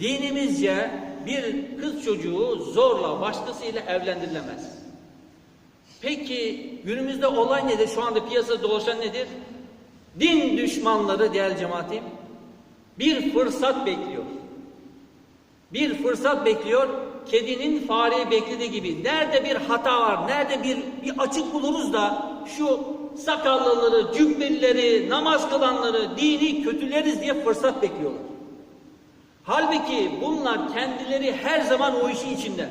Dinimizce bir kız çocuğu zorla başkasıyla evlendirilemez. Peki günümüzde olay nedir? Şu anda piyasada dolaşan nedir? Din düşmanları değerli cemaatim bir fırsat bekliyor. Bir fırsat bekliyor. Kedinin fareyi beklediği gibi. Nerede bir hata var, nerede bir, bir açık buluruz da şu sakallıları, cübbelileri, namaz kılanları, dini kötüleriz diye fırsat bekliyorlar. Halbuki bunlar kendileri her zaman o işin içinde.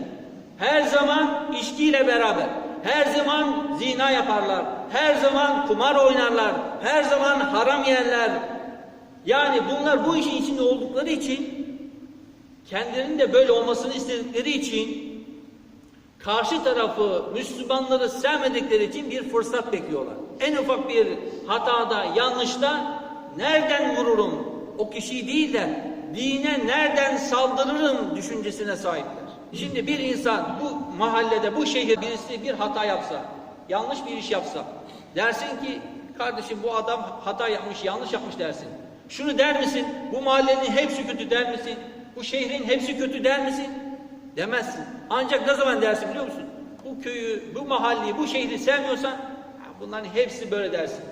Her zaman içkiyle beraber. Her zaman zina yaparlar. Her zaman kumar oynarlar. Her zaman haram yerler. Yani bunlar bu işin içinde oldukları için kendilerinin de böyle olmasını istedikleri için karşı tarafı Müslümanları sevmedikleri için bir fırsat bekliyorlar. En ufak bir hatada, yanlışta nereden vururum o kişiyi değil de dine nereden saldırırım düşüncesine sahipler. Şimdi bir insan bu mahallede, bu şehir birisi bir hata yapsa, yanlış bir iş yapsa dersin ki kardeşim bu adam hata yapmış, yanlış yapmış dersin. Şunu der misin? Bu mahallenin hepsi kötü der misin? Bu şehrin hepsi kötü der misin? Demezsin. Ancak ne zaman dersin biliyor musun? Bu köyü, bu mahalleyi, bu şehri sevmiyorsan "Ha, bunların hepsi böyle dersin.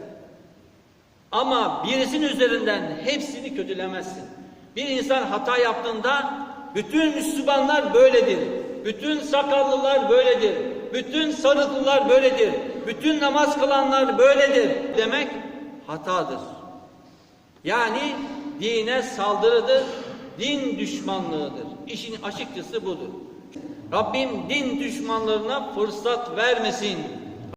Ama birisinin üzerinden hepsini kötülemezsin. Bir insan hata yaptığında bütün Müslümanlar böyledir. Bütün sakallılar böyledir. Bütün sarıklılar böyledir. Bütün namaz kılanlar böyledir. Demek hatadır. Yani dine saldırıdır, din düşmanlığıdır. İşin açıkçası budur. Rabbim din düşmanlarına fırsat vermesin.